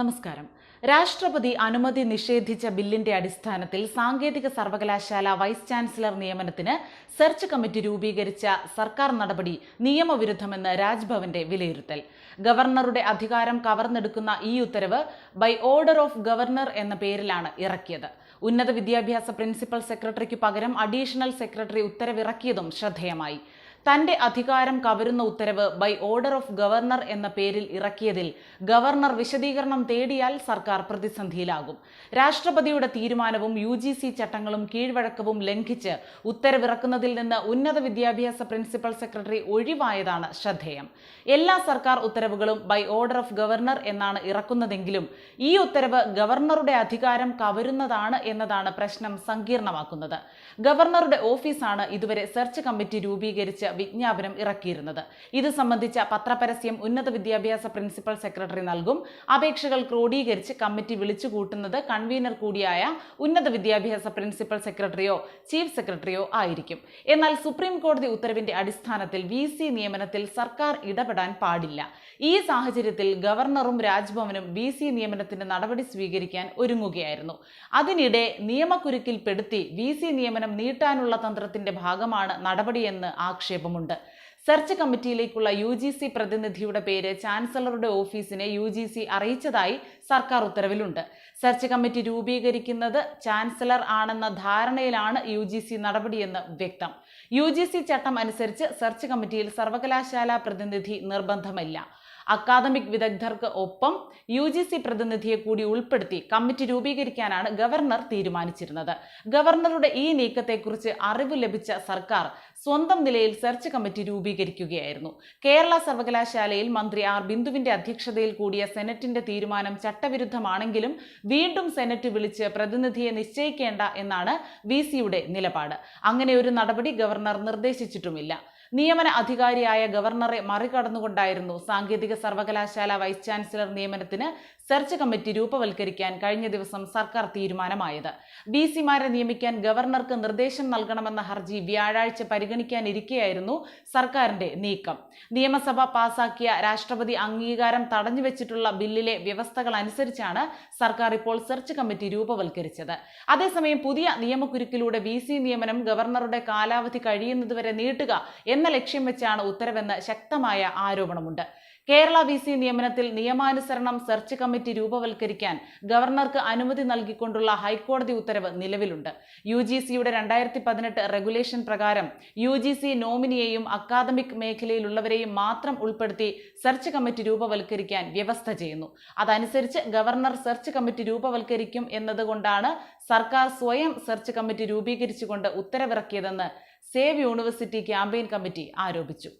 നമസ്കാരം. രാഷ്ട്രപതി അനുമതി നിഷേധിച്ച ബില്ലിന്റെ അടിസ്ഥാനത്തിൽ സാങ്കേതിക സർവകലാശാല വൈസ് ചാൻസലർ നിയമനത്തിന് സെർച്ച് കമ്മിറ്റി രൂപീകരിച്ച സർക്കാർ നടപടി നിയമവിരുദ്ധമെന്ന് രാജ്ഭവന്റെ വിലയിരുത്തൽ. ഗവർണറുടെ അധികാരം കവർന്നെടുക്കുന്ന ഈ ഉത്തരവ് ബൈ ഓർഡർ ഓഫ് ഗവർണർ എന്ന പേരിലാണ് ഇറക്കിയത്. ഉന്നത വിദ്യാഭ്യാസ പ്രിൻസിപ്പൽ സെക്രട്ടറിക്ക് പകരം അഡീഷണൽ സെക്രട്ടറി ഉത്തരവിറക്കിയതും ശ്രദ്ധേയമായി. തന്റെ അധികാരം കവരുന്ന ഉത്തരവ് ബൈ ഓർഡർ ഓഫ് ഗവർണർ എന്ന പേരിൽ ഇറക്കിയതിൽ ഗവർണർ വിശദീകരണം തേടിയാൽ സർക്കാർ പ്രതിസന്ധിയിലാകും. രാഷ്ട്രപതിയുടെ തീരുമാനവും യു ജി സി ചട്ടങ്ങളും കീഴ്വഴക്കവും ലംഘിച്ച് ഉത്തരവിറക്കുന്നതിൽ നിന്ന് ഉന്നത വിദ്യാഭ്യാസ പ്രിൻസിപ്പൽ സെക്രട്ടറി ഒഴിവായതാണ് ശ്രദ്ധേയം. എല്ലാ സർക്കാർ ഉത്തരവുകളും ബൈ ഓർഡർ ഓഫ് ഗവർണർ എന്നാണ് ഇറക്കുന്നതെങ്കിലും ഈ ഉത്തരവ് ഗവർണറുടെ അധികാരം കവരുന്നതാണ് എന്നതാണ് പ്രശ്നം സങ്കീർണമാക്കുന്നത്. ഗവർണറുടെ ഓഫീസാണ് ഇതുവരെ സെർച്ച് കമ്മിറ്റി രൂപീകരിച്ച് വിജ്ഞാപനം ഇറക്കിയിരുന്നത്. ഇത് സംബന്ധിച്ച പത്രപരസ്യം ഉന്നത വിദ്യാഭ്യാസ പ്രിൻസിപ്പൽ സെക്രട്ടറി നൽകും. അപേക്ഷകൾ ക്രോഡീകരിച്ച് കമ്മിറ്റി വിളിച്ചു കൂട്ടുന്നത് കൺവീനർ കൂടിയായ ഉന്നത വിദ്യാഭ്യാസ പ്രിൻസിപ്പൽ സെക്രട്ടറിയോ ചീഫ് സെക്രട്ടറിയോ ആയിരിക്കും. എന്നാൽ സുപ്രീം കോടതി ഉത്തരവിന്റെ അടിസ്ഥാനത്തിൽ വി സി നിയമനത്തിൽ സർക്കാർ ഇടപെടാൻ പാടില്ല. ഈ സാഹചര്യത്തിൽ ഗവർണറും രാജ്ഭവനും വി സി നിയമനത്തിന്റെ നടപടി സ്വീകരിക്കാൻ ഒരുങ്ങുകയായിരുന്നു. അതിനിടെ നിയമക്കുരുക്കിൽപ്പെടുത്തി വി സി നിയമനം നീട്ടാനുള്ള തന്ത്രത്തിന്റെ ഭാഗമാണ് നടപടിയെന്ന് ആക്ഷേപമുണ്ട് സെർച്ച് കമ്മിറ്റിയിലേക്കുള്ള യു ജി സി പ്രതിനിധിയുടെ പേര് ചാൻസലറുടെ ഓഫീസിനെ യു ജി സി അറിയിച്ചതായി സർക്കാർ ഉത്തരവിലുണ്ട്. സെർച്ച് കമ്മിറ്റി രൂപീകരിക്കുന്നത് ചാൻസലർ ആണെന്ന ധാരണയിലാണ് യു ജി സി നടപടിയെന്ന് വ്യക്തം. യു ജി സി ചട്ടം അനുസരിച്ച് സെർച്ച് കമ്മിറ്റിയിൽ സർവകലാശാല പ്രതിനിധി നിർബന്ധമില്ല. അക്കാദമിക് വിദഗ്ധർക്ക് ഒപ്പം യു ജി സി പ്രതിനിധിയെ കൂടി ഉൾപ്പെടുത്തി കമ്മിറ്റി രൂപീകരിക്കാനാണ് ഗവർണർ തീരുമാനിച്ചിരുന്നത്. ഗവർണറുടെ ഈ നീക്കത്തെക്കുറിച്ച് അറിവ് ലഭിച്ച സർക്കാർ സ്വന്തം നിലയിൽ സെർച്ച് കമ്മിറ്റി രൂപീകരിക്കുകയായിരുന്നു. കേരള സർവകലാശാലയിൽ മന്ത്രി ആർ ബിന്ദുവിന്റെ അധ്യക്ഷതയിൽ കൂടിയ സെനറ്റിന്റെ തീരുമാനം ചട്ടവിരുദ്ധമാണെങ്കിലും വീണ്ടും സെനറ്റ് വിളിച്ച് പ്രതിനിധിയെ നിശ്ചയിക്കേണ്ട എന്നാണ് വി സിയുടെ നിലപാട്. അങ്ങനെ ഒരു നടപടി ഗവർണർ നിർദ്ദേശിച്ചിട്ടുമില്ല. നിയമന അധികാരിയായ ഗവർണറെ മറികടന്നുകൊണ്ടായിരുന്നു സാങ്കേതിക സർവകലാശാല വൈസ് ചാൻസലർ നിയമനത്തിന് സെർച്ച് കമ്മിറ്റി രൂപവൽക്കരിക്കാൻ കഴിഞ്ഞ ദിവസം സർക്കാർ തീരുമാനമായത്. ബി സിമാരെ നിയമിക്കാൻ ഗവർണർക്ക് നിർദ്ദേശം നൽകണമെന്ന ഹർജി വ്യാഴാഴ്ച പരിഗണിക്കാനിരിക്കെയായിരുന്നു സർക്കാരിന്റെ നീക്കം. നിയമസഭ പാസാക്കിയ രാഷ്ട്രപതി അംഗീകാരം തടഞ്ഞുവെച്ചിട്ടുള്ള ബില്ലിലെ വ്യവസ്ഥകൾ അനുസരിച്ചാണ് സർക്കാർ ഇപ്പോൾ സെർച്ച് കമ്മിറ്റി രൂപവൽക്കരിച്ചത്. അതേസമയം പുതിയ നിയമക്കുരുക്കിലൂടെ വി നിയമനം ഗവർണറുടെ കാലാവധി കഴിയുന്നതുവരെ നീട്ടുക എന്ന ലക്ഷ്യം വെച്ചാണ് ഉത്തരവെന്ന് ശക്തമായ ആരോപണമുണ്ട്. കേരള വി സി നിയമനത്തിൽ നിയമാനുസരണം സെർച്ച് കമ്മിറ്റി രൂപവൽക്കരിക്കാൻ ഗവർണർക്ക് അനുമതി നൽകിക്കൊണ്ടുള്ള ഹൈക്കോടതി ഉത്തരവ് നിലവിലുണ്ട്. യു ജി സിയുടെ രണ്ടായിരത്തി പതിനെട്ട് റെഗുലേഷൻ പ്രകാരം യു ജി സി നോമിനിയെയും അക്കാദമിക് മേഖലയിലുള്ളവരെയും മാത്രം ഉൾപ്പെടുത്തി സെർച്ച് കമ്മിറ്റി രൂപവൽക്കരിക്കാൻ വ്യവസ്ഥ ചെയ്യുന്നു. അതനുസരിച്ച് ഗവർണർ സെർച്ച് കമ്മിറ്റി രൂപവൽക്കരിക്കും എന്നതുകൊണ്ടാണ് സർക്കാർ സ്വയം സെർച്ച് കമ്മിറ്റി രൂപീകരിച്ചുകൊണ്ട് ഉത്തരവിറക്കിയതെന്ന് സേവ് യൂണിവേഴ്സിറ്റി ക്യാമ്പയിൻ കമ്മിറ്റി ആരോപിച്ചു